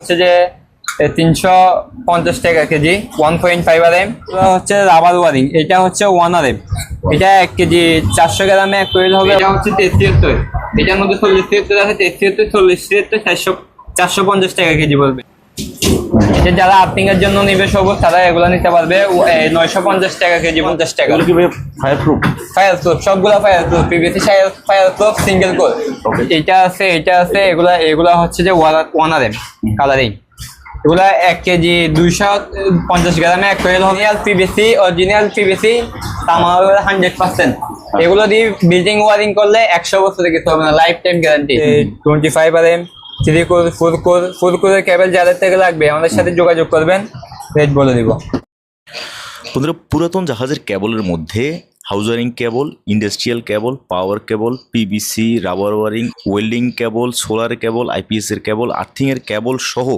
হচ্ছে যে তিনশো পঞ্চাশ টাকা KG one point five R M হচ্ছে রাবার ওয়ারিং এটা হচ্ছে ওয়ান আর এম এটা এক কেজি চারশো গ্রামে এক কোয়েল হবে। এটা হচ্ছে তেত্রিয়াত্তর। এটার মধ্যে চল্লিশ তিয়াত্তর আছে তেত্রিয়াত্তর চল্লিশ তিয়াত্তর চারশো চারশো পঞ্চাশ টাকা কেজি বলবে। এটা যারা আর্থিং এর জন্য নিবে সবুজ তারা এগুলো নিতে পারবে। নয়শো পঞ্চাশ টাকা কেজি পঞ্চাশ টাকা। ফায়ার প্রুফ ফায়ার প্রুফ সবগুলা fire proof PVC fire proof single core এটা আছে এটা আছে এগুলা এগুলা হচ্ছে যে ওয়ান আর এম কালারিং এগুলা এক কেজি দুইশো পঞ্চাশ গ্রামে এক coil original PVC original PVC তামার হান্ড্রেড পার্সেন্ট এগুলো দিয়ে বিল্ডিং ওয়ারিং করলে একশো বছর কিছু হবে না life time guarantee twenty five R M three core four core four কোরের ক্যাবেল যাদের থেকে লাগবে, আমাদের সাথে যোগাযোগ করবেন। রেট বলে দিব। বন্ধুরা, পুরাতন জাহাজের ক্যাবলের মধ্যে house wiring cable, industrial cable, power cable PVC rubber wiring welding cable solar cable IPS এর কেবল আর্থিং এর কেবল সহ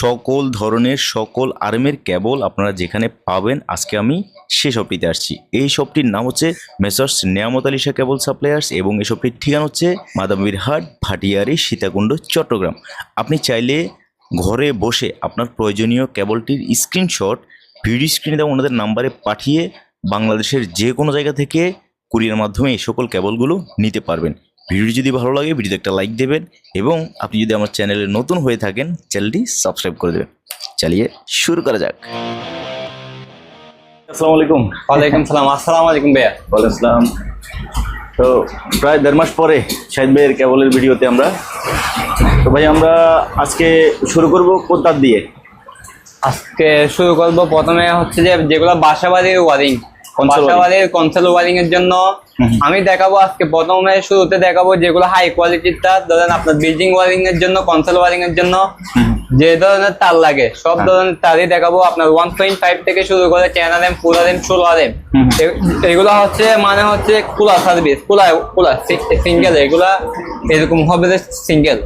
সকল ধরনের সকল আর্মের কেবল আপনারা যেখানে পাবেন, আজকে আমি সে শপটিতে আসছি। এই শপটির নাম হচ্ছে মেসার্স নেয়ামত আলিশা কেবল সাপ্লায়ার্স এবং এই শপটির ঠিকানা হচ্ছে মাদামবির হাট ভাটিয়ারি, সীতাকুণ্ড, চট্টগ্রাম। আপনি চাইলে ঘরে বসে আপনার প্রয়োজনীয় কেবলটির স্ক্রিনশট ভিডিও স্ক্রিনে দেওয়া ওনাদের নাম্বারে পাঠিয়ে বাংলাদেশের যে কোনো জায়গা থেকে কুরিয়ার মাধ্যমে এই সকল কেবলগুলো নিতে পারবেন। ভিডিওটি যদি ভালো লাগে ভিডিওতে একটা লাইক দেবেন এবং আপনি যদি আমার চ্যানেলে নতুন হয়ে থাকেন চ্যানেলটি সাবস্ক্রাইব করে দেবেন। চালিয়ে শুরু করা যাক। আসসালামু আলাইকুম। ওয়ালাইকুম সালাম। আসসালামু আলাইকুম ভাইয়া। ওয়ালাইকুম আসসালাম তো প্রায় দেড় মাস পরে শাহিদ ভাইয়ের কেবলের ভিডিওতে আমরা তো ভাই আমরা আজকে শুরু করব কোথার দিয়ে? আজকে শুরু করব প্রথমে হচ্ছে যে যেগুলো বাসাবাড়ির ওয়ারিং। কনসোল ওয়ারিং এর জন্য আমি দেখাবো আজকে প্রথমে শুরুতে দেখাবো যেগুলো হাই কোয়ালিটির তার ধরেন আপনার বিল্ডিং ওয়ারিং এর জন্য কনসোল ওয়ারিং এর জন্য যে ধরনের তার লাগে। সব হ্যাঁ। ধরনের তারই দেখাবো। আপনার ওয়ান পয়েন্ট ফাইভ থেকে শুরু করে ten R M full R M ষোলো আর এম এগুলো হচ্ছে মানে হচ্ছে cooler service cooler cooler single এগুলা এরকম হবে যে সিঙ্গেল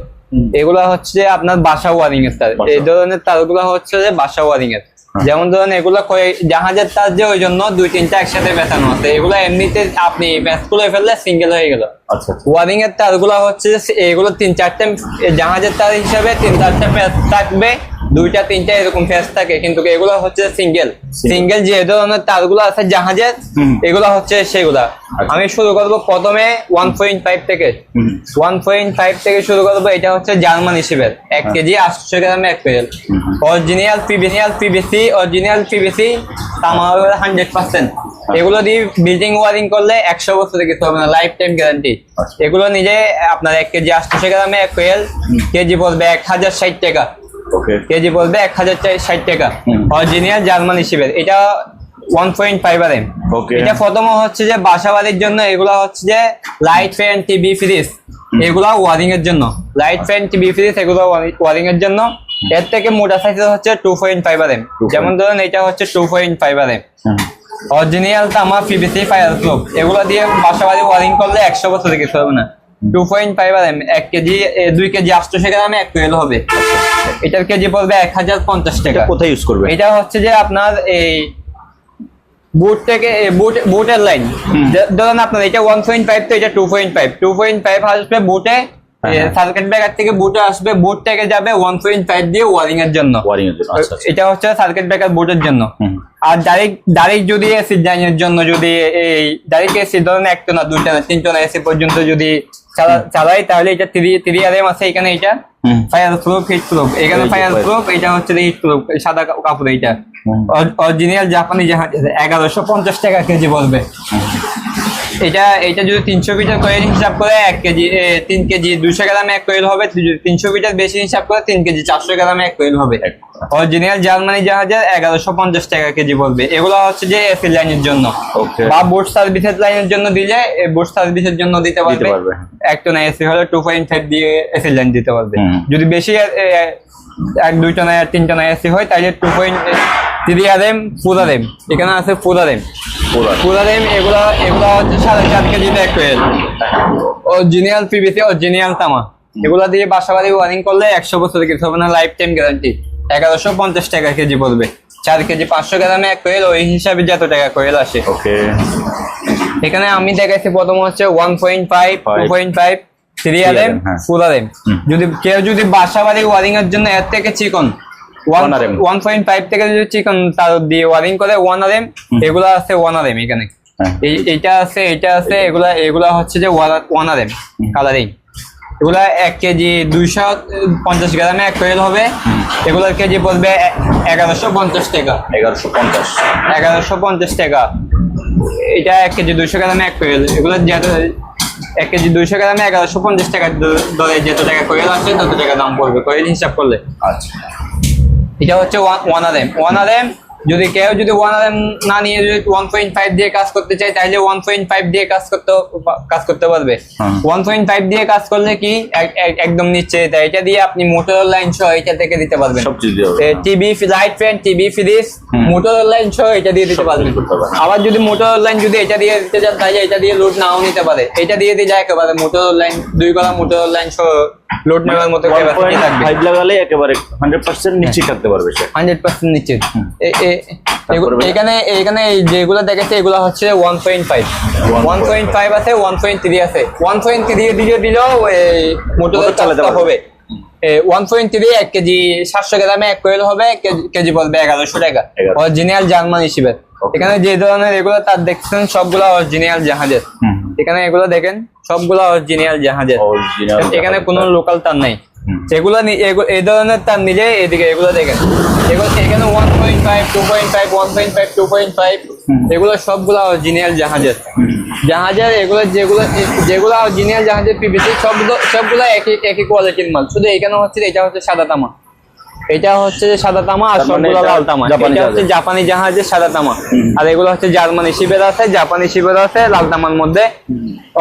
এগুলা হচ্ছে আপনার বাসা ওয়ারিং এর তার। এই ধরনের তারগুলো হচ্ছে যে বাসা ওয়ারিং এর। যেমন ধরেন এগুলো কয়ে- জাহাজের তার যে ওই জন্য দুই তিনটা একসাথে বেতানো আছে এগুলো এমনিতে আপনি ম্যাচগুলো ফেললে সিঙ্গেল হয়ে গেল। আচ্ছা আচ্ছা। ওয়ারিং এর তারগুলো হচ্ছে এগুলো তিন চারটে জাহাজের তার হিসাবে তিন চারটে ফেস থাকবে দুইটা তিনটা এরকম ফেস থাকে কিন্তু এগুলো হচ্ছে সিঙ্গেল সিঙ্গেল যে ধরনের তারগুলো আছে জাহাজের এগুলো হচ্ছে সেগুলা। আমি শুরু করব প্রথমে ওয়ান পয়েন্ট ফাইভ থেকে। ওয়ান পয়েন্ট ফাইভ থেকে শুরু করব এটা হচ্ছে জার্মান হিসেবে এক কেজি আটশো গ্রামে এক পেজেল অরিজিনাল পিভিসিয়াল পিভিসি অরিজিনাল পিভিসি তামার হান্ড্রেড পার্সেন্ট এগুলো দিয়ে বিল্ডিং ওয়ারিং করলে একশো বছর কিছু হবে না লাইফ টাইম গ্যারান্টি আচ্ছা। এগুলো নিজে আপনার এক কেজি আটশো গ্রামে এক কোয়েল কেজি পড়বে এক হাজার ষাট টাকা। কেজি পড়বে এক হাজার ষাট টাকা। হুম। অরিজিনাল জার্মান হিসেবের এটা one point five R M এটা প্রথম হচ্ছে যে বাসা বাড়ির জন্য এগুলো হচ্ছে যে লাইট ফ্যান টিভি ফ্রিজ এগুলো ওয়ারিং এর জন্য। লাইট ফ্যান টিভি ফ্রিজ এগুলো ওয়ারিং এর জন্য। এর থেকে মোটা সাইজের হচ্ছে two point five R M যেমন ধরুন এটা হচ্ছে two point five R M original তামা পিভিসি ফায়ার প্রুফ এগুলো দিয়ে বাসা বাড়ি ওয়ারিং করলে একশো বছর কিছু হবে না। টু পয়েন্ট ফাইভ আর এক কেজি দুই কেজি আটশো গ্রামে এক কোয়েল হবে। এটার কেজি পড়বে এক হাজার পঞ্চাশ টাকা। কোথায় ইউজ করবে? এটা হচ্ছে যে আপনার এই বুট থেকে বুট বুটের লাইন ধরুন আপনার এটা ওয়ান পয়েন্ট ফাইভ তো এটা two point five two point five আসবে বুটে। সার্কিট ব্রেকার থেকে বুটে আসবে থেকে যাবে ওয়ান পয়েন্ট ফাইভ দিয়ে ওয়ারিং এর জন্য। ওয়ারিং এর জন্য আচ্ছা আচ্ছা। এটা হচ্ছে সার্কিট ব্রেকার জন্য। আর ডাইরেক্ট ডাইরেক্ট যদি এসি লাইনের জন্য যদি এই ডাইরেক্ট এসি ধরেন একটা না দুইটা না তিনটা না এসি পর্যন্ত যদি চালাই তাহলে এটা থ্রি থ্রি আর এম আছে এখানে এটা। হুম। ফায়ার প্রুফ হিট প্রুফ এখানে ফায়ার প্রুফ এটা হচ্ছে হিট প্রুফ সাদা কাপড় এটা অরিজিনাল জাপানি জাহাজ এগারোশো পঞ্চাশ টাকা কেজি পড়বে এটা এটা যদি তিনশো মিটার কয়েল হিসাব করে এক কেজি তিন কেজি দুশো গ্রামে এক কয়েল হবে তিনশো মিটার বেশি হিসাব করে তিন কেজি চারশো গ্রামে এক কয়েল হবে। এক। অরিজিনাল জার্মানি জাহাজের এগারোশো পঞ্চাশ টাকা কেজি বলবে। এগুলো হচ্ছে যে এসি লাইনের জন্য। বা বোট সার্ভিসের লাইনের জন্য দিলে বোট সার্ভিসের জন্য দিতে পারবে। পারবে। একটা না এসি হলে টু পয়েন্ট ফাইভ দিয়ে এসি লাইন দিতে পারবে। যদি বেশি এক দুইটা না তিনটা না এসি হয় তাহলে two point three R M four R M এখানে আছে ফোর আর পুরো এম এগুলো এগুলো হচ্ছে সাড়ে চার কেজিতে এক কোয়েল অরিজিনাল পিভিসি অরিজিনাল তামা। এগুলো দিয়ে বাসা বাড়ি ওয়ারিং করলে একশো বছর কিছু হবে না লাইফ টাইম গ্যারান্টি এগারোশো পঞ্চাশ টাকা কেজি পড়বে। চার কেজি পাঁচশো গ্রামে এক কোয়েল ওই হিসাবে যত টাকা কোয়েল আসে। ওকে। এখানে আমি দেখাইছি প্রথম হচ্ছে one point five two point five three R M. Four R M যদি কেউ যদি বাসা বাড়ি ওয়ারিং এর জন্য এর থেকে চিকন ওয়ান পয়েন্ট ফাইভ থেকে যদি চিকন তার দিয়ে ওয়ারিং করে ওয়ান আর এম এগুলো আছে ওয়ান আর এম এখানে। হ্যাঁ। এইটা আছে এটা আছে এগুলা এগুলা হচ্ছে যে ওয়ান আর এম কালারিং এগুলা এক কেজি দুইশো পঞ্চাশ গ্রামে এক কোয়েল হবে। এগুলোর কেজি পড়বে এগারোশো পঞ্চাশ টাকা। এগারোশো পঞ্চাশ। এগারোশো পঞ্চাশ টাকা। এটা এক কেজি দুইশো গ্রামে এক কোয়েল এগুলো যেহেতু এক কেজি দুইশো গ্রামে এগারোশো পঞ্চাশ টাকা দরে যত টাকা কোয়েল আছে তত টাকা দাম পড়বে। কোয়েল হিসাব করলে। আচ্ছা। এটা হচ্ছে one R M one R M যদি কেউ যদি ওয়ান আর এম না নিয়ে যদি ওয়ান পয়েন্ট ফাইভ দিয়ে কাজ করতে চায় তাহলে ওয়ান পয়েন্ট ফাইভ দিয়ে কাজ করতে কাজ করতে পারবে। ওয়ান পয়েন্ট ফাইভ দিয়ে কাজ করলে কি এক- এক- একদম নিচ্ছে এটা এটা দিয়ে আপনি মোটর লাইন সহ এটা থেকে দিতে পারবেন। TV light fan TV fridge motor line সহ এটা দিয়ে দিতে পারবেন। আবার যদি মোটর লাইন যদি এটা দিয়ে দিতে চান তাহলে এটা দিয়ে লোড নাও নিতে পারে। এটা দিয়ে দিয়ে যায় একেবারে মোটর লাইন দুই কলা মোটর লাইন সহ লোড নেওয়ার মতো ওয়ান পয়েন্ট থাকবে। ফাইভ লাগালে একেবারে হান্ড্রেড পার্সেন্ট নিশ্চিত থাকতে পারবে সে। হান্ড্রেড পার্সেন্ট নিশ্চিত এখানে এখানে যেগুলো দেখাচ্ছে এগুলো হচ্ছে one point five one point five আছে ওয়ান পয়েন্ট থ্রি আছে। ওয়ান পয়েন্ট থ্রি দিলে দিলেও মোটর মোটর চালাতে হবে। ওয়ান পয়েন্ট থ্রি এক কেজি সাতশো গ্রামে এক কোয়েল হবে কেজি- কেজি পড়বে এগারোশো টাকা। 1100 অরিজিনাল জার্মান হিসেবে. এখানে যে ধরনের এগুলো তার দেখছেন সবগুলো অরিজিনাল জাহাজের। এখানে এগুলো দেখেন সবগুলো অরিজিনাল জাহাজের। এখানে কোনো লোকাল তার নেই। এগুলো এই ধরনের তার নিজে এদিকে এগুলো দেখেন। এগুলো এখানে one point five two point five one point five two point five এগুলো সবগুলো অরিজিনাল জাহাজের। জাহাজের এগুলো যেগুলো যেগুলো অরিজিনাল জাহাজের পিভিসি সবগুলো সবগুলো একই একই কোয়ালিটির মাল। শুধু এখানে হচ্ছে এটা হচ্ছে সাদা তামা। এটা হচ্ছে যে সাদা তামা আর মানে সবগুলো লাল তামা। এটা হচ্ছে জাপানি জাহাজের সাদা তামা। আর এগুলো হচ্ছে জার্মানি শিবের আছে জাপানি শিবের আছে লাল তামার মধ্যে।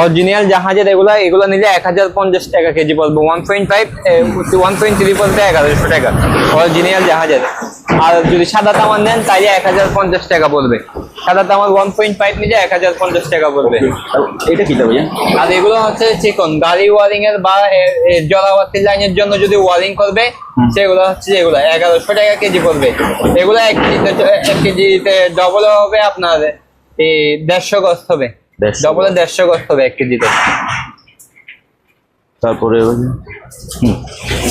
অরিজিনাল জাহাজের এগুলো এগুলো নিলে এক হাজার পঞ্চাশ টাকা কেজি পড়বে। One point five one point three পড়বে এগারোশো টাকা। অরিজিনাল জাহাজের। আর যদি সাদা তামার নেন তাইলে এক হাজার পঞ্চাশ টাকা পড়বে। সাদা তামার ওয়ান পয়েন্ট ফাইভ নিলে এক হাজার পঞ্চাশ টাকা পড়বে। এটা কি ভাইয়া? আর এগুলো হচ্ছে চিকন। গাড়ি ওয়ারিং এর বা এ লাইনের জন্য যদি ওয়ারিং করবে সেগুলো হচ্ছে এগুলো এগারোশো টাকা কেজি পড়বে। এগুলো এক কেজিতে ডবল হবে আপনার দেড়শো গজ হবে। 150 ডবলে দেড়শো গজ হবে এক কেজিতে। তারপরে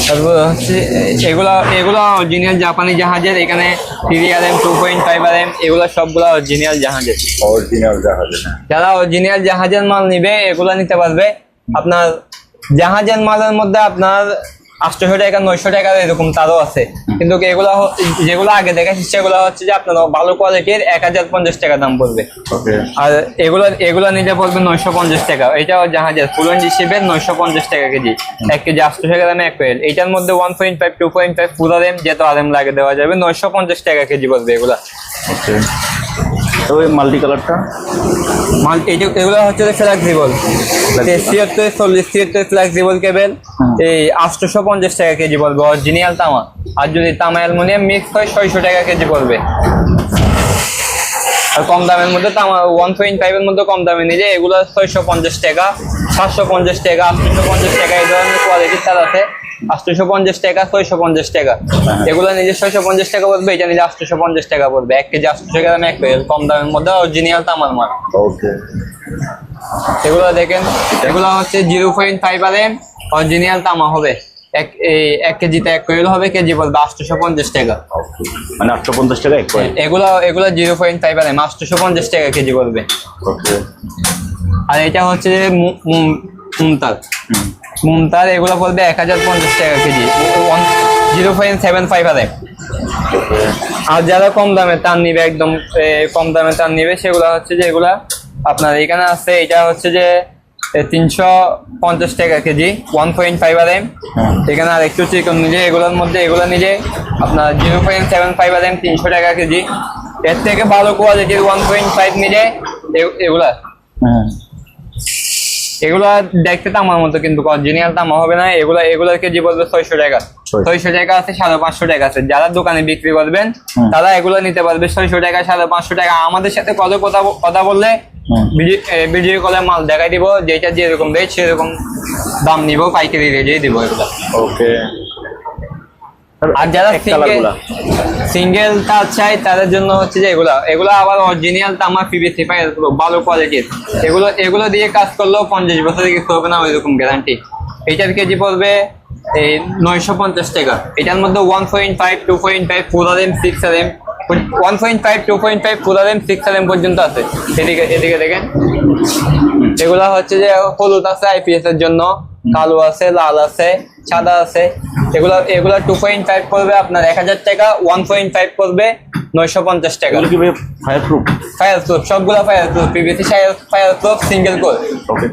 তারপর হচ্ছে এগুলো এগুলো অরিজিনাল জাপানি জাহাজের এখানে three R M two point five R M এগুলো সবগুলো অরিজিনাল জাহাজের। অরিজিনাল জাহাজ যারা অরিজিনাল জাহাজের মাল নিবে এগুলো নিতে পারবে। আপনার জাহাজের মালের মধ্যে আপনার আটশোশো টাকা নয়শো টাকা এরকম তারও আছে। কিন্তু এগুলো যেগুলো আগে দেখেছি সেগুলো হচ্ছে যে আপনার ভালো কোয়ালিটির এক হাজার পঞ্চাশ টাকা দাম পড়বে। আর এগুলো এগুলো নিতে পড়বে নয়শো পঞ্চাশ টাকা। এটাও জাহাজের ফুলন হিসেবে নয়শো পঞ্চাশ টাকা কেজি। এক কেজি আটশো টাকা দামে এক কোয়েল এটার মধ্যে one point five two point five পুরো রেম যেহেতু আর এম লাগে দেওয়া যাবে নয়শো পঞ্চাশ টাকা কেজি পড়বে এগুলা। ওই মাল্টি কালারটা। এই এগুলো হচ্ছে ফ্লেক্সিবল ছিয়াত্তর চল্লিশ ছিয়াত্তর ফ্লেক্সিবল কেবেল এই আটশোশো পঞ্চাশ টাকা কেজি পড়বে অরিজিনাল তামা। আর যদি তামা অ্যালমোনিয়াম মিক্স হয় ছয়শো টাকা কেজি পড়বে। আর কম দামের মধ্যে তামা ওয়ান পয়েন্ট ফাইভের মধ্যে কম দামে নিলে এগুলো ছয়শো পঞ্চাশ টাকা সাতশো পঞ্চাশ টাকা আটশোশো পঞ্চাশ টাকা এই ধরনের কোয়ালিটির তার আছে। আটশোশো পঞ্চাশ টাকা ছয়শো পঞ্চাশ টাকা। এগুলো নিজে ছয়শো পঞ্চাশ টাকা পড়বে এটা নিজে আটশোশো পঞ্চাশ টাকা পড়বে। এক কেজি আটশো টাকা দামে এক প্যাকেট কম দামের মধ্যে অরিজিনাল তামার মাল। ওকে এগুলো দেখেন এগুলো হচ্ছে zero point five R M original তামা হবে। এক এক কেজিতে এক কোয়েল হবে কেজি পড়বে আটশোশো পঞ্চাশ টাকা। মানে আটশো পঞ্চাশ টাকা এক পয়েন্ট এগুলো এগুলো জিরো পয়েন্ট ফাইভ আর আটশোশো পঞ্চাশ টাকা কেজি ওকে। আর এটা হচ্ছে যে মু- মু- মুমতাজ। মুমতাজ এগুলো পড়বে এক হাজার পঞ্চাশ টাকা KG. Zero point seven five R আর যারা কম দামে তার নিবে একদম কম দামে তার নিবে সেগুলো হচ্ছে যে এগুলা আপনার এখানে আছে এটা হচ্ছে যে তিনশো পঞ্চাশ টাকা KG one point five R M এখানে আর একটু চিকন নিলে এগুলোর মধ্যে এগুলো নিলে আপনার zero point seven five R M তিনশো টাকা কেজি। এর থেকে ভালো কোয়ালিটির ওয়ান পয়েন্ট ফাইভ নিলে এগুলা। হ্যাঁ। এগুলা দেখতে তামার মতো কিন্তু অরিজিনাল তামা হবে না। এগুলা এগুলার কেজি বলবে ছয়শো টাকা। ছয়শো। ছয়শো টাকা আছে সাড়ে পাঁচশো টাকা আছে। যারা দোকানে বিক্রি করবেন তারা এগুলো নিতে পারবে ছয়শো টাকা সাড়ে পাঁচশো টাকা। আমাদের সাথে কত কথা কথা বললে ভিডিও কলে মাল দেখাই দিব যেটা যেরকম রেট সেরকম দাম নিব পাইকারি রেটে দিব এগুলো। ওকে আর যারা সিঙ্গেল সিঙ্গেল তার চাই তাদের জন্য হচ্ছে যে এগুলা। এগুলো আবার অরিজিনাল তামা পিভিসি পাই ভালো কোয়ালিটির এগুলো এগুলো দিয়ে কাজ করলেও পঞ্চাশ বছরে কিছু হবে না ওইরকম গ্যারান্টি এটার কেজি পড়বে এই নয়শো পঞ্চাশ টাকা। এটার মধ্যে one point five two point five four R M six R M one point five two point five four R M six R M পর্যন্ত আছে। এদিকে এদিকে দেখেন। এগুলা হচ্ছে যে হলুদ আছে আইপিএস এর জন্য। কালো আছে লাল আছে সাদা আছে। এগুলা এগুলা টু পয়েন্ট ফাইভ করবে আপনার এক হাজার টাকা ওয়ান পয়েন্ট ফাইভ করবে নয়শো পঞ্চাশ টাকা। ফায়ার প্রুফ ফায়ার প্রুফ সবগুলা fireproof PVC fireproof single core okay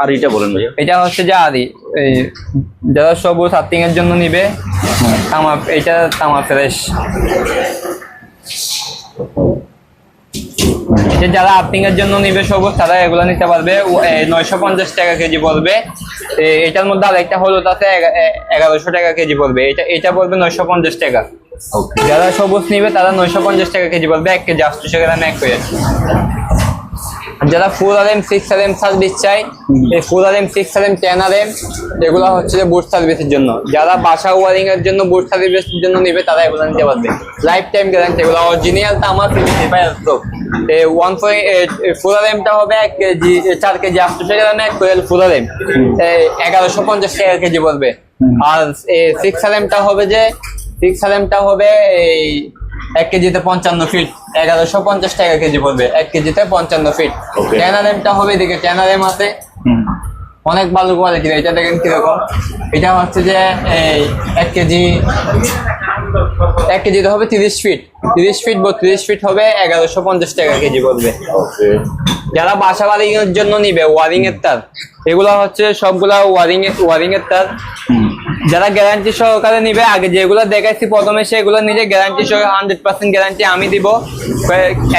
আর এটা বলেন ভাইয়া। এটা হচ্ছে যে আদি এই যারা সবুজ হার্টিং এর জন্য নিবে তামা এটা তামা ফ্রেশ এটা যারা আর্থিং এর জন্য নিবে সবুজ তারা এগুলো নিতে পারবে নয়শো পঞ্চাশ টাকা কেজি পড়বে। এ, এটার মধ্যে আরেকটা হলুদ আছে এগারোশো টাকা কেজি পড়বে। এটা এটা পড়বে নয়শো পঞ্চাশ টাকা। যারা সবুজ নিবে তারা নয়শো পঞ্চাশ টাকা কেজি পড়বে এক কেজি আটশো গ্রামে এক হয়ে আর যারা four R M six R M service চাই এই four R M six R M ten R M এগুলো হচ্ছে যে বুট সার্ভিসের জন্য। যারা বাসা ওয়ারিং এর জন্য বুট সার্ভিসের জন্য নিবে, তারা এগুলো নিতে পারবে। লাইফ টাইম গ্যারান্টি এগুলো অরিজিনাল তো আমার ওয়ান পয়েন্ট ফোর আর এমটা হবে এক কেজি, চার কেজি আটশো এক কোয়েল ফোর আর এম এগারোশো পঞ্চাশ টাকা কেজি পড়বে। আর সিক্স আর এমটা হবে যে সিক্স আর এমটা হবে এই এক কেজিতে পঞ্চান্ন ফিট এগারোশো পঞ্চাশ টাকা কেজি পড়বে এক কেজিতে পঞ্চান্ন ফিট. ট্যানারেমটা হবে এদিকে ট্যানারেম আছে। অনেক ভালো কোয়ালিটির এটা দেখেন কীরকম। এটা হচ্ছে যে এই এক কেজি এক কেজিতে হবে তিরিশ ফিট তিরিশ ফিট বত্রিশ ফিট হবে এগারোশো পঞ্চাশ টাকা কেজি পড়বে। যারা বাসা এর জন্য নিবে ওয়ারিং এর তার এগুলো হচ্ছে সবগুলা ওয়ারিং ওয়ারিং এর তার যারা গ্যারান্টি সহকারে নিবে আগে যেগুলো দেখাইছি প্রথমে সেগুলো নিলে গ্যারান্টি সহ হান্ড্রেড পার্সেন্ট গ্যারান্টি আমি দিব।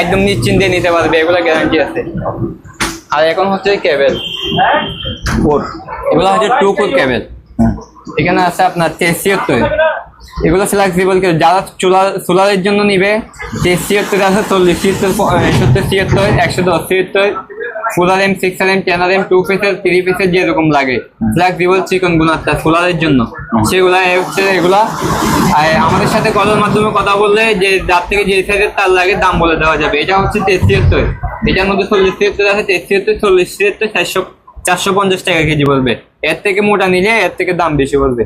একদম নিশ্চিন্তে নিতে পারবে এগুলো গ্যারান্টি আছে। আর এখন হচ্ছে কেবেল এগুলো হচ্ছে টু কোর কেবেল এখানে আছে আপনার তেসিয়ত্তর এগুলো ফ্লেক্সিবল কেবল যারা সোলার সোলারের জন্য নিবে তেসিয়ত্তর আছে চল্লিশ ছিয়াত্তর সত্তর ছিয়াত্তর একশো দশ ছিয়াত্তর। Four R M six R M ten R M two পিসের থ্রি পিসের যেরকম লাগে। ফ্লেক্সিবল চিকন গুণাত্মা সোলারের জন্য। সেগুলা হচ্ছে এগুলা। আর আমাদের সাথে কলের মাধ্যমে কথা বললে যে যার থেকে যে সাইজের তার লাগে, দাম বলে দেওয়া যাবে। এটা হচ্ছে তেসিয়ত্তর এটার মধ্যে চল্লিশ ছিয়াত্তর আছে। তেসিয়ত্তর চল্লিশ ছিয়াত্তর চারশো চারশো পঞ্চাশ টাকা কেজি বলবে। এর থেকে মোটা নিলে এর থেকে দাম বেশি বলবে।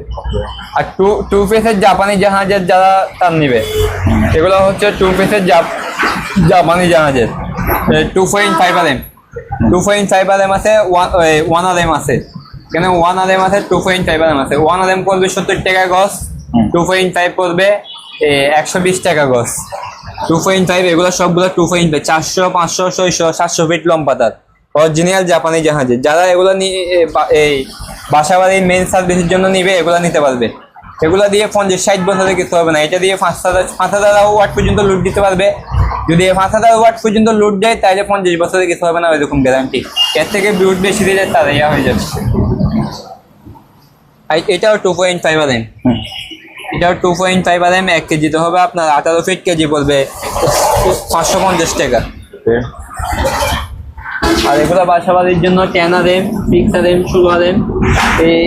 আর টু টু পিসের জাপানি জাহাজের যারা তার নিবে, এগুলো হচ্ছে টু পিসের জাপানি জাহাজের। Two point five R M two point five R M আছে ওয়ান আর এম আছে। কেন ওয়ান আর এম আছে two point five R M আছে ওয়ান এম পড়বে সত্তর টাকা গছ টু পয়েন্ট ফাইভ পড়বে একশো বিশ টাকা গছ টু পয়েন্ট ফাইভ এগুলো সবগুলো টু পয়েন্ট ফাইভ চারশো পাঁচশো ছয়শো সাতশো ফিট লম্বা তার। অরিজিনাল জাপানি জাহাজে। যারা এগুলো নিয়ে এই বাসাবাড়ির মেন সার্ভিসের জন্য নিবে এগুলো নিতে পারবে। এগুলো দিয়ে পঞ্চাশ ষাট বছরে কিছু হবে না। এটা দিয়ে পাঁচ হাজার পাঁচ হাজার ওয়াট পর্যন্ত লুট দিতে পারবে। যদি পাঁচ হাজার ওয়াট পর্যন্ত লুট দেয় তাহলে পঞ্চাশ বছরে কিছু হবে না এরকম গ্যারান্টি এর থেকে লুট বেশি দিলে তার ইয়া হয়ে যাবে। এটাও two point five R M এটাও two point five R M এক কেজি কেজিতে হবে আপনার আঠারো ফিট কেজি পড়বে পাঁচশো পঞ্চাশ টাকা। আর এগুলো বাসা বাড়ির জন্য ten R M six R M ষোলো আর এম এই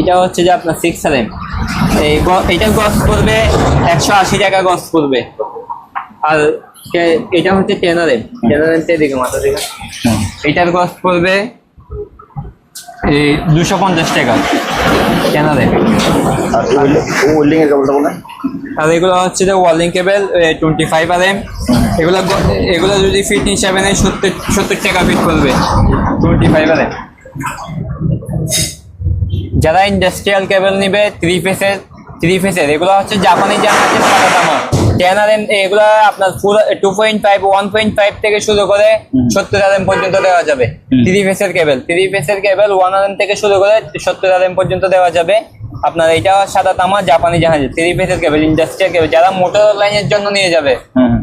এটা হচ্ছে যে আপনার সিক্স আর এম এই এটা গছ পড়বে একশো আশি টাকা গছ পড়বে। আর এটা হচ্ছে ten R M ten M দিকে মাথা দিকে। এটার গছ পড়বে এই দুশো পঞ্চাশ টাকা টেন আর এম আর ওয়েল্ডিং এর কেবলটা বলেন। আর এগুলো হচ্ছে যে wiring cable twenty five R M এগুলো এগুলো যদি ফিট হিসাবে নেয় সত্তর সত্তর টাকা ফিট করবে টোয়েন্টি ফাইভ আর এম যারা ইন্ডাস্ট্রিয়াল কেবল নিবে থ্রি ফেসের থ্রি ফেসের এগুলো হচ্ছে জাপানি জাহাজের সাদা তামা এম এগুলো আপনার পুরো two point five one point five থেকে শুরু করে সত্তর আর পর্যন্ত দেওয়া যাবে। থ্রি ফেসের কেবল থ্রি ফেসের কেবল ওয়ান আর থেকে শুরু করে সত্তর আর পর্যন্ত দেওয়া যাবে। আপনার এটা সাদা তামা জাপানি জাহাজে থ্রি ফেসের কেবল ইন্ডাস্ট্রিয়াল কেবল যারা মোটর লাইনের জন্য নিয়ে যাবে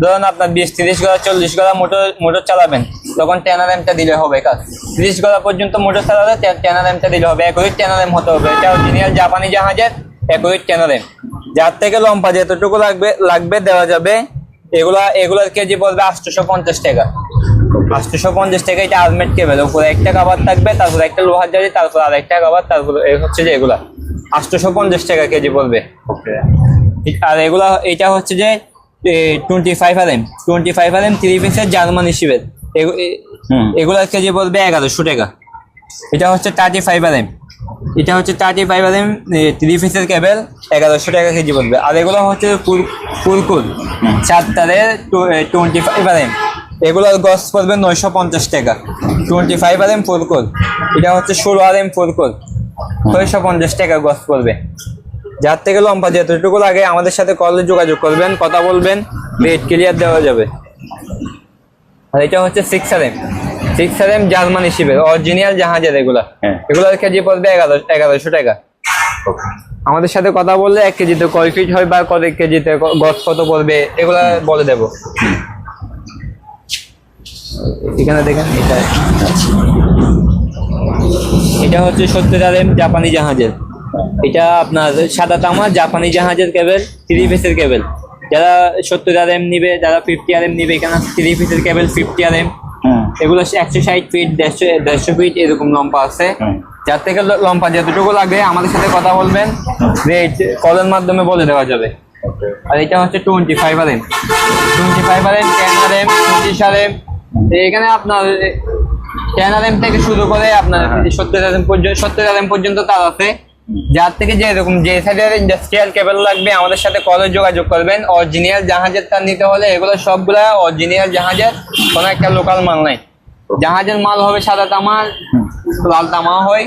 ধরুন আপনার বিশ তিরিশ গড়া চল্লিশ গড়া মোটর মোটর চালাবেন তখন টেনার এমটা দিলে হবে কাজ। তিরিশ গড়া পর্যন্ত মোটর চালালে টেনার এমটা দিলে হবে একুইট টেনার এম হতে হবে। এটা অরিজিনাল জাপানি জাহাজের একুইট এম যার থেকে লম্বা যতটুকু লাগবে লাগবে দেওয়া যাবে এগুলা এগুলার কেজি পড়বে আটশোশো পঞ্চাশ টাকা। আটশোশো পঞ্চাশ টাকা এটা আলমেট কেবেল উপরে একটা কাবার থাকবে তারপর একটা লোহার জারি তারপর আর একটা কাবার তারপর হচ্ছে যে এগুলা। আটশোশো পঞ্চাশ টাকা কেজি পড়বে। আর এগুলা এটা হচ্ছে যে twenty five R M twenty five R M three পিসের জার্মান শিবের এগুলার কেজি পড়বে এগারোশো টাকা। এটা হচ্ছে থার্টি ফাইভ আর এম এটা হচ্ছে থার্টি ফাইভ এম থ্রি পিসের কেবল এগারোশো টাকা কেজি পড়বে আর এগুলো হচ্ছে ফুল ফুলকুল চার তারের টোয়েন্টি ফাইভ আর এম এগুলোর গস পড়বে নয়শো পঞ্চাশ টাকা। টোয়েন্টি ফাইভ আর এম ফুলকুল এটা হচ্ছে ষোলো আর এম ফুলকুল ছয়শো পঞ্চাশ টাকা গস পড়বে। যার থেকে লম্বা, যতটুকু লাগে, আমাদের সাথে কলে যোগাযোগ করবেন, কথা বলবেন রেট ক্লিয়ার দেওয়া যাবে। আর এটা হচ্ছে six R M six R M Germany শিপের original জাহাজের এগুলা। হ্যাঁ। এগুলোর কেজি পড়বে এগারো এগারোশো টাকা। আমাদের সাথে কথা বললে এক কেজিতে কয় ফিট হয় বা কত কেজিতে গছ কত পড়বে এগুলা বলে দেব। এখানে দেখেন এটা। এটা হচ্ছে সত্তর আর এম জাপানি জাহাজের। এটা আপনার সাদা তামা জাপানি জাহাজের কেবেল থ্রি পিসের কেবেল। যারা সত্তর আর এম নিবে যারা ফিফটি আর এম নিবে এখানে থ্রি পিসের কেবেল ফিফটি আর এম এগুলো একশো ষাট ফিট দেড়শো দেড়শো ফিট এরকম লম্বা আছে। হুম। যার থেকে লম্বা যতটুকু লাগে আমাদের সাথে কথা বলবেন। রেট কলের মাধ্যমে বলে দেওয়া যাবে। আর এটা হচ্ছে twenty five R M twenty five R M ten R M পঁচিশ আর এম এখানে আপনার টেন আর এম থেকে শুরু করে আপনার হ্যাঁ। সত্তর আর এম পর্যন্ত সত্তর আর এম পর্যন্ত তার আছে। যার থেকে যে এরকম যে সাইডের ইন্ডাস্ট্রিয়াল কেবল লাগবে আমাদের সাথে কলে যোগাযোগ করবেন। অরিজিনাল জাহাজের তার নিতে হলে এগুলো সবগুলা অরিজিনাল জাহাজের কোনো একটা লোকাল মাল নাই। জাহাজের মাল হবে সাদা তামা লাল তামা হয়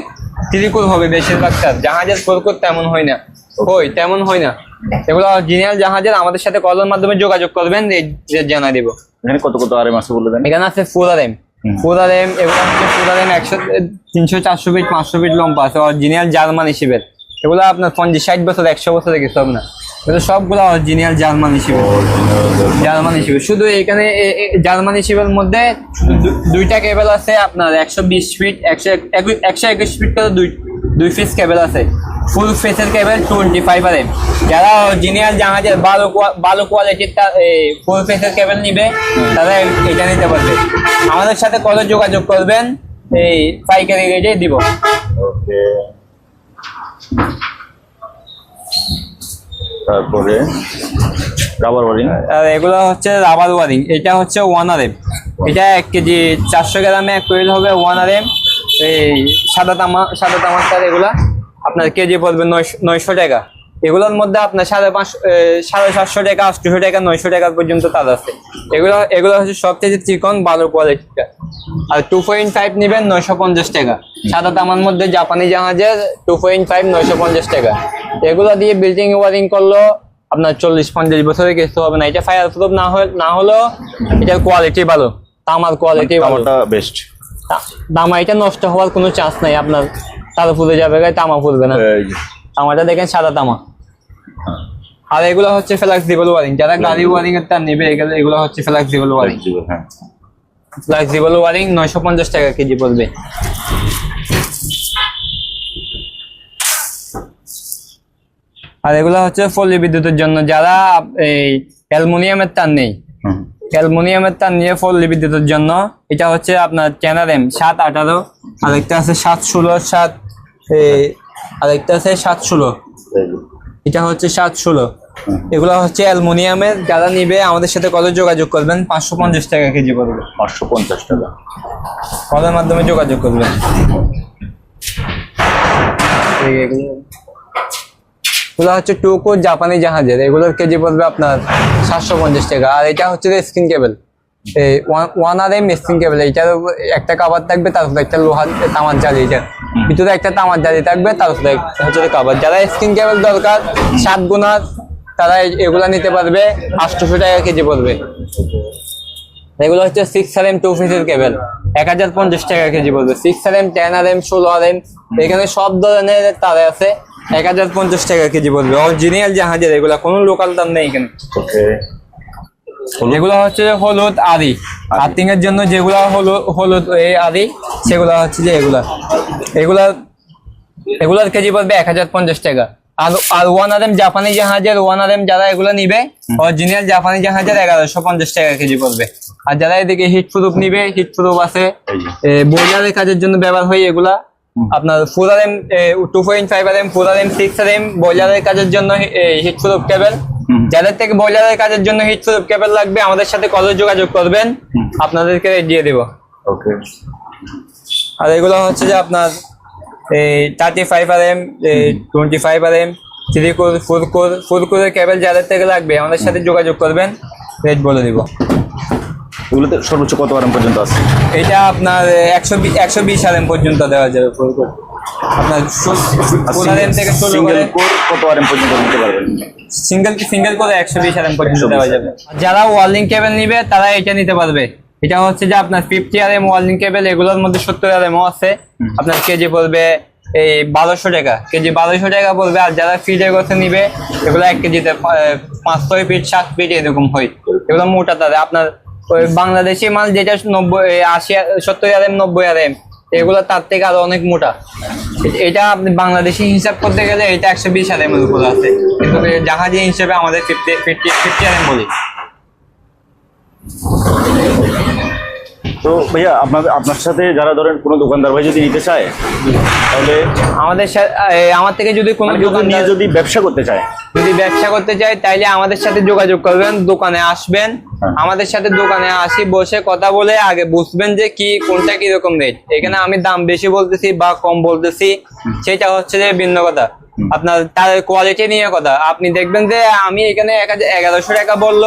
ত্রিকুল হবে বেশিরভাগটা জাহাজের ফুলকুল তেমন হয় না। হয় তেমন হয় না। এগুলো অরিজিনাল জাহাজের আমাদের সাথে কলের মাধ্যমে যোগাযোগ করবেন জানাই দেবো। এখানে কত কত আর এম আছে বলে দেন? এখানে আছে ফুল আর এম আর এম এগুলো একশো তিনশো, চারশো ফিট পাঁচশো ফিট লম্বা আছে অরিজিনাল জার্মান হিসেবে। এগুলো আপনার পঞ্চাশ, ষাট বছর, একশো বছর কিছু হবে না। এগুলো সবগুলো অরিজিনাল জার্মান হিসেবে। জার্মান হিসেবে। শুধু এখানে জার্মান হিসেবের মধ্যে দুইটা কেবল আছে আপনার, একশো বিশ ফিট একশো এক- একশো একুশ ফিট করে দুই দুই পিস কেবল আছে। ফুল ফেসের cable twenty five R M. যারা অরিজিনাল জাহাজের ভালো ভালো কোয়ালিটির ফুল ফেসের কেবল নিবে তারা এটা নিতে পারবে। আমাদের সাথে কত যোগাযোগ করবেন এই পাইকারি রেটে দিব। তারপরে রাবার ওয়ারিং আর এগুলো হচ্ছে রাবার ওয়ারিং এটা হচ্ছে ওয়ান আর এম এটা এক কেজি চারশো গ্রামে এক কোয়েল হবে ওয়ান আর এম এই সাদা তামা সাদা তামার তার এগুলা। আপনার কেজি পড়বে নয়শো নয়শো টাকা। এগুলোর মধ্যে আপনার সাড়ে পাঁচশো সাড়ে সাতশো টাকা আটশোশো টাকা নয়শো টাকা পর্যন্ত তার আছে। এগুলো এগুলো হচ্ছে সবচেয়ে চিকন ভালো কোয়ালিটিটা আর টু পয়েন্ট ফাইভ নেবেন নয়শো পঞ্চাশ টাকা। সাদা তামার মধ্যে জাপানি জাহাজের টু পয়েন্ট ফাইভ নয়শো পঞ্চাশ টাকা। এগুলো দিয়ে বিল্ডিং ওয়ারিং করল আপনার চল্লিশ পঞ্চাশ বছরের কিছু হবে না। এটা ফায়ার প্রুফ না হলে না হলেও এটার কোয়ালিটি ভালো। তামার কোয়ালিটি ভালো। বেস্ট তামা এটা নষ্ট হওয়ার কোনো চান্স নাই আপনার। তার ফুলে যাবে গায়ে তামা ফুলবে না। তামাটা দেখেন সাদা তামা। হ্যাঁ আর এগুলো হচ্ছে ফ্লেক্সিবল ওয়ারিং। যারা গাড়ি ওয়ারিং এর তার নেবে এগুলো এগুলো হচ্ছে ফ্লেক্সিবল ওয়ারিং। হ্যাঁ। ফ্লেক্সিবল ওয়ারিং নয়শো পঞ্চাশ টাকা কেজি পড়বে। আর এগুলো হচ্ছে পল্লী বিদ্যুতের জন্য। যারা এই অ্যালুমিনিয়ামের তার নেই অ্যালুমিনিয়ামের তার নিয়ে পল্লী বিদ্যুতের জন্য এটা হচ্ছে আপনার চ্যানারেম সাত আঠারো আরেকটা আছে সাত ষোলো সাত এই আরেকটা আছে সাত ষোলো। এটা হচ্ছে সাত ষোলো। এগুলো হচ্ছে অ্যালুমিনিয়ামের। যারা নিবে আমাদের সাথে কত যোগাযোগ করবেন? পাঁচশো পঞ্চাশ টাকা কেজি পড়বে। পাঁচশো পঞ্চাশ টাকা। কলের মাধ্যমে যোগাযোগ করবেন। এগুলো- হচ্ছে টুকো জাপানি জাহাজের। এগুলোর কেজি পড়বে আপনার সাতশো পঞ্চাশ টাকা। আর এটা হচ্ছে স্ক্রিন কেবল। এই one R M screen cable. এইটার একটা কাবার থাকবে তার উপরে একটা লোহার তামার জালি এটার ভিতরে একটা তামার জালি থাকবে, তার হচ্ছে কাবার যারা স্ক্রিন কেবল দরকার, সাত গুণার তারা এগুলা নিতে পারবে, আটশোশো টাকা কেজি পড়বে। এগুলো হচ্ছে সিক্স আর এম টু পিসের কেবল এক হাজার পঞ্চাশ টাকা কেজি পড়বে। Six R M ten R M ষোলো আর এম এখানে সব ধরনের তারে আছে, এক হাজার পঞ্চাশ টাকা কেজি পড়বে। অরিজিনাল জাহাজের এগুলা, কোনো লোকাল দাম নেই এখানে। এগুলো হচ্ছে যে হলুদ আদি। আর্থিং এর জন্য যেগুলা হলুদ হলুদ এই আদি সেগুলা হচ্ছে যে এগুলা। এগুলা এগুলার কেজি পড়বে এক হাজার পঞ্চাশ টাকা। আর আর ওয়ান আর এম জাপানি জাহাজের ওয়ান আর এম যারা এগুলো নিবে অরিজিনাল জাপানি জাহাজের এগারোশো পঞ্চাশ টাকা কেজি পড়বে। আর যারা এদিকে হিট প্রুফ নিবে হিট প্রুফ আছে বইলারের কাজের জন্য ব্যবহার হয় এগুলা। আপনার four R M two point five R M four R M six R M বয়লারের কাজের জন্য হিট প্রুফ কেবল। যাদের থেকে বয়লারের কাজের জন্য হিট প্রুফ কেবল লাগবে আমাদের সাথে কলে যোগাযোগ করবেন। আপনাদেরকে দিয়ে দেবো। ওকে। আর এগুলো হচ্ছে যে আপনার এই thirty five R M twenty five R M three core four core four কোরের কেবল যাদের থেকে লাগবে আমাদের সাথে যোগাযোগ করবেন। রেট বলে দিব। এগুলোতে সর্বোচ্চ কত আরাম পর্যন্ত আছে? এটা আপনার একশো একশো বিশ আর এম পর্যন্ত দেওয়া যাবে ফোর কোর আপনার পনেরো এম থেকে ষোলো সিঙ্গেল করে কোর কত আরাম পর্যন্ত নিতে পারবেন? সিঙ্গেল সিঙ্গেল করে একশো বিশ আর এম পর্যন্ত দেওয়া যাবে। যারা ওয়ার্লিং কেবল নিবে তারা এটা নিতে পারবে। এটা হচ্ছে যে আপনার ফিফটি আর এম ওয়ার্লিং কেবল এগুলোর মধ্যে সত্তর আর এমও আছে। আপনার কেজি পড়বে এই বারোশো টাকা। কেজি বারোশো টাকা পড়বে আর যারা ফিটের কথা নিবে এগুলো এক কেজিতে পাঁচ ছয় ফিট সাত ফিট এরকম হয়। এগুলো মোটা তাদের আপনার ওই বাংলাদেশি মাল যেটা নব্বই আশি সত্তর আর এম নব্বই আর এম এগুলো তার থেকে আরও অনেক মোটা। এটা আপনি বাংলাদেশি হিসাব করতে গেলে এটা একশো বিশ আর এম এর উপরে আছে। কিন্তু জাহাজি হিসেবে আমাদের fifty fifty fifty R M তো ভাইয়া আপনাদের আপনার সাথে যারা ধরেন কোনো দোকানদার ভাই যদি নিতে চায় তাহলে আমাদের সা- এ, আমার থেকে যদি কোনো মানে যদি নিয়ে যদি ব্যবসা করতে চায়। যদি ব্যবসা করতে চাই তাইলে আমাদের সাথে যোগাযোগ করবেন দোকানে আসবেন। হ্যাঁ। আমাদের সাথে দোকানে আসি বসে কথা বলে আগে বুঝবেন যে কি কোনটা কীরকম রেট এখানে আমি দাম বেশি বলতেছি বা কম বলতেছি সেটা হচ্ছে যে ভিন্ন কথা। আপনার তার কোয়ালিটি নিয়ে কথা। আপনি দেখবেন যে আমি এখানে এক হাজার- এগারোশো টাকা বলল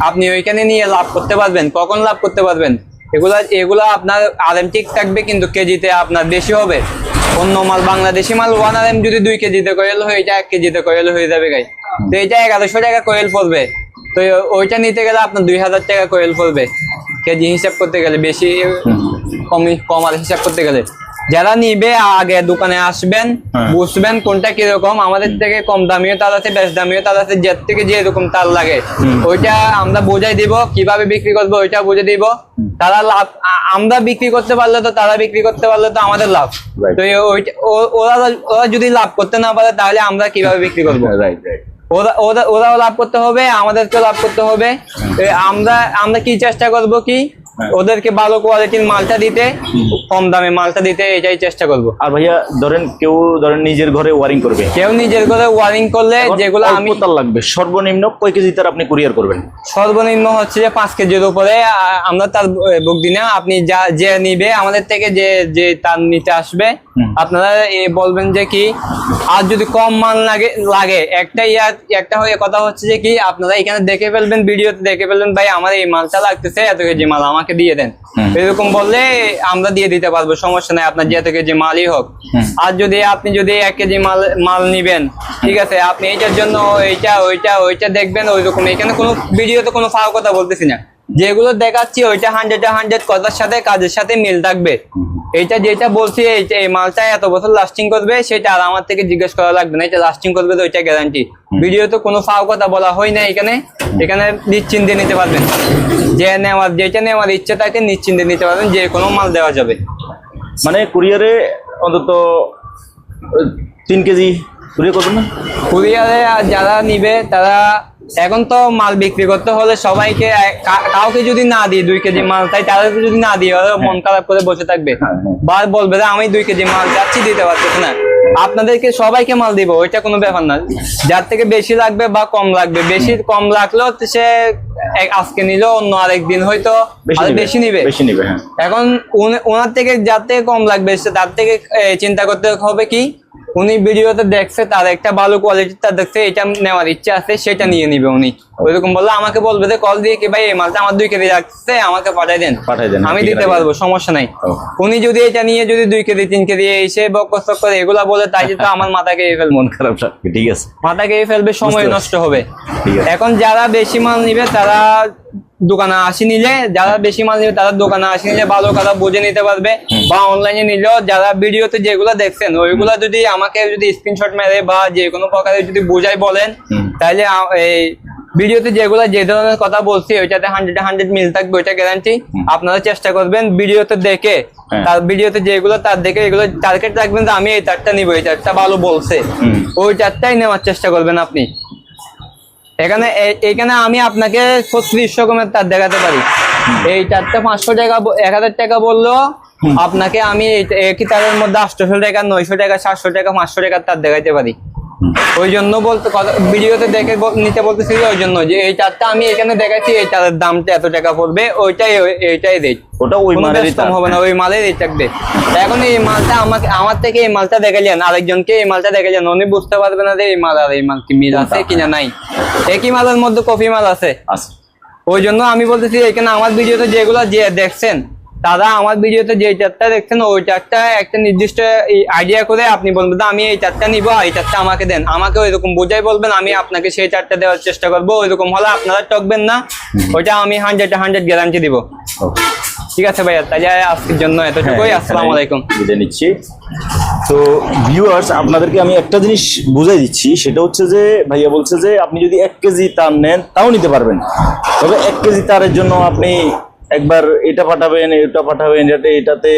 আপনি ওইখানে নিয়ে লাভ করতে পারবেন। কখন লাভ করতে পারবেন? এগুলা এগুলা আপনার আরএম ঠিক থাকবে কিন্তু কেজিতে আপনার বেশি হবে। অন্য মাল বাংলাদেশি মাল ওয়ান আর এম যদি দুই কেজিতে কোয়েল হয় এটা এক কেজিতে কোয়েল হয়ে যাবে গাই। তো এটা এগারোশো টাকা কোয়েল পড়বে। তো ওইটা নিতে গেলে আপনার দুই হাজার টাকা কোয়েল পড়বে। কেজি হিসাব করতে গেলে বেশি কম কম আর হিসাব করতে গেলে। যারা নিবে আগে দোকানে আসবেন হ্যাঁ। বুঝবেন কোনটা কীরকম। আমাদের থেকে কম দামিও তার আছে বেশ দামিও তার আছে যার থেকে যে এরকম তার লাগে। ওইটা আমরা বোঝাই দিব কীভাবে বিক্রি করব ওইটা বুঝে দিব। তারা লাভ আমরা বিক্রি করতে পারলে তো তারা বিক্রি করতে পারলে তো আমাদের লাভ. তো ওরা ওরা যদি লাভ করতে না পারে তাহলে আমরা কীভাবে বিক্রি করব? রাইট রাইট ওরা ওরা ওরাও লাভ করতে হবে আমাদেরকেও লাভ করতে হবে। আমরা আমরা কি চেষ্টা করব কি। ওদেরকে ভালো কোয়ালিটির মালটা দিতে কম দামে মালটা দিতে এটাই চেষ্টা করব। আর ভাইয়া ধরেন কেউ ধরেন নিজের ঘরে ওয়ারিং করবে। কেউ নিজের ঘরে ওয়ারিং করলে যেগুলো আমি তার লাগবে। সর্বনিম্ন কয় কেজি তার আপনি কুরিয়ার করবেন? সর্বনিম্ন হচ্ছে যে পাঁচ কেজির উপরে। আমরা তার বুক দিনে আপনি যা যে নিবে আমাদের থেকে যে যে তার নিতে আসবে। আপনারা বলবেন যে কি আর যদি কম মাল লাগে লাগে একটা ইয়া একটা হয়ে কথা হচ্ছে যে কি আপনারা এখানে দেখে ফেলবেন ভিডিওতে দেখে ফেলবেন ভাই আমার এই মালটা লাগতেছে এত কেজি মাল আমাকে দিয়ে দেন। এরকম বললে আমরা দিয়ে দিতে পারব সমস্যা নাই আপনার যে এত কেজি মালই হোক। আর যদি আপনি যদি এক কেজি মাল মাল নিবেন ঠিক আছে আপনি এইটার জন্য এইটা ওইটা ওইটা দেখবেন ওইরকম এখানে কোনো ভিডিওতে কোনো ফাও কথা বলতেছি না। যেগুলো দেখাচ্ছি ওইটা হান্ড্রেড হান্ড্রেড কথার সাথে কাজের সাথে মিল থাকবে। এইটা যেটা বলছি এই মালটা এত বছর লাস্টিং করবে সেটা আর আমার থেকে জিজ্ঞেস করা লাগবে না এটা লাস্টিং করবে তো ওইটা গ্যারান্টি ভিডিওতে কোনো ফাও কথা বলা হয় না এখানে। এখানে নিশ্চিন্তে নিতে পারবেন। যে নেওয়ার যেটা নেওয়ার ইচ্ছে থাকে নিশ্চিন্তে নিতে পারবেন যে কোনো মাল দেওয়া যাবে। মানে কুরিয়ারে অন্তত তিন কেজি কুরিয়ার করবেন না? কুরিয়ারে আর যারা নিবে তারা এখন তো মাল বিক্রি করতে হলে সবাইকে কাউকে যদি না দিই দুই কেজি মাল তাই তাদেরকে যদি না দিই মন খারাপ করে বসে থাকবে। হ্যাঁ, হ্যাঁ। বার বলবে যে আমি দুই কেজি মাল যাচ্ছি দিতে পারতেছি না। আপনাদেরকে সবাইকে মাল দিব ওইটা কোনো ব্যাপার না। যার থেকে বেশি লাগবে বা কম লাগবে। বেশি কম লাগলেও সে আজকে নিল অন্য আরেকদিন হয়তো বেশি নিবে বেশি নিবে। হ্যাঁ। এখন ওনার থেকে থেকে কম লাগবে তার থেকে চিন্তা করতে হবে কি উনি ভিডিওতে দেখছে তার একটা ভালো কোয়ালিটির তার দেখছে এটা নেওয়ার ইচ্ছা আছে সেটা নিয়ে নিবে উনি। ওইরকম বললে আমাকে বলবে যে কল দিয়ে কি ভাই এই মালটা আমার দুই কেজি লাগছে আমাকে পাঠাই দেন। পাঠাই দেন, আমি দিতে পারব সমস্যা নাই। উনি যদি এটা নিয়ে যদি দুই কেজি তিন কেজি এসে বকস করে এগুলা বলে তাই তো আমার মাথাকে ফেলব। মন খারাপ ঠিক আছে। মাথাকে ফেলবে সময় নষ্ট হবে। এখন যারা বেশি মাল নিবে তারা দোকানে আসি নিলে যারা বেশি মাল নিবে তারা দোকানে আসি নিলে ভালো কথা বুঝে নিতে পারবে বা অনলাইনে নিলেও যারা ভিডিওতে যেগুলো দেখছেন ওইগুলা যদি আমাকে যদি স্ক্রিনশট মেরে বা যে কোনো প্রকারে যদি বোঝাই বলেন তাহলে এই ভিডিওতে যেগুলো যে ধরনের কথা বলছি ওইটাতে হান্ড্রেড হান্ড্রেড মিল থাকবে ওইটা গ্যারান্টি আপনারা চেষ্টা করবেন ভিডিওতে দেখে। হ্যাঁ। তার ভিডিওতে যেগুলো তার দেখে এগুলো টার্গেট রাখবেন যে আমি এই তারটা নিবো এই তারটা ভালো বলছে। ওই চারটাই নেওয়ার চেষ্টা করবেন আপনি। এখানে এখানে আমি আপনাকে ছত্রিশশো রকমের তার দেখাতে পারি। এই চারটা পাঁচশো টাকা এক হাজার টাকা বলল। আপনাকে আমি এই- একই তারের মধ্যে আটশোশো টাকা নয়শো টাকা সাতশো টাকা পাঁচশো টাকার তার দেখাতে পারি। ওই জন্য বলতে ভিডিওতে দেখে নিতে বলতেছি ওই জন্য যে এই চারটা আমি এখানে দেখাচ্ছি এই চারের দামটা এত টাকা পড়বে ওইটাই এইটাই রেট ওটা ওই কোনো মালেরই কম হবে না ওই মালের চাক দে এখন এই মালটা আমাকে আমার থেকে এই মালটা দেখালেন আরেকজনকে এই মালটা দেখালেন উনি বুঝতে পারবে না যে এই মাল আর এই মাল কি মিল আছে কিনা নাই। একই মালের মধ্যে কফি মাল আছে। ওই জন্য আমি বলতেছি এখানে আমার ভিডিওতে যেগুলো যে দেখছেন তারা আমার ভিডিওতে যে চারটা দেখছেন ওই চারটা একটা নির্দিষ্ট আইডিয়া করে আপনি বলবেন আমি এই চারটা নিবো এই চারটা আমাকে দেন। আমাকে ওইরকম বোঝাই বলবেন আমি আপনাকে সেই চারটা দেওয়ার চেষ্টা করব। ওইরকম হলে আপনারা টকবেন না। ওইটা আমি হান্ড্রেড হান্ড্রেড গ্যারান্টি দিব। ঠিক আছে ভাইয়া তাহলে আজকের জন্য এতটুকুই। আসসালামু আলাইকুম। বিদায় নিচ্ছি। তো ভিউয়ার্স আপনাদেরকে আমি একটা জিনিস বুঝাই দিচ্ছি সেটা হচ্ছে যে ভাইয়া বলছে যে আপনি যদি এক কেজি তার নেন তাও নিতে পারবেন। তবে এক কেজি তারের জন্য আপনি একবার এটা পাঠাবেন এটা পাঠাবেন এটাতে এটাতে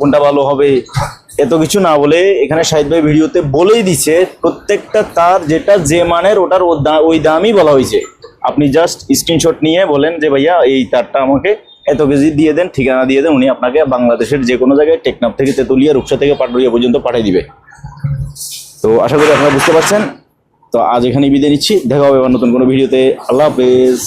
কোনটা ভালো হবে। এত কিছু না বলে এখানে শাহিদ ভাই ভিডিওতে বলেই দিছে, প্রত্যেকটা তার যেটা যে মানের ওটার ওই দামই বলা হয়েছে। আপনি জাস্ট স্ক্রিনশট নিয়ে বলেন যে, ভাইয়া, এই তারটা আমাকে এত কেজি দিয়ে দেন, ঠিকানা দিয়ে দেন, উনি আপনাকে বাংলাদেশের যে কোনো জায়গায় টেকনাফ থেকে তেতুলিয়া, রূপসা থেকে পাটুরিয়া পর্যন্ত পাঠিয়ে দিবে। তো আশা করি আপনারা বুঝতে পারছেন। তো আজ এখানেই বিদায় নিচ্ছি। দেখা হবে আবার নতুন কোনো ভিডিওতে। আল্লাহ হাফেজ।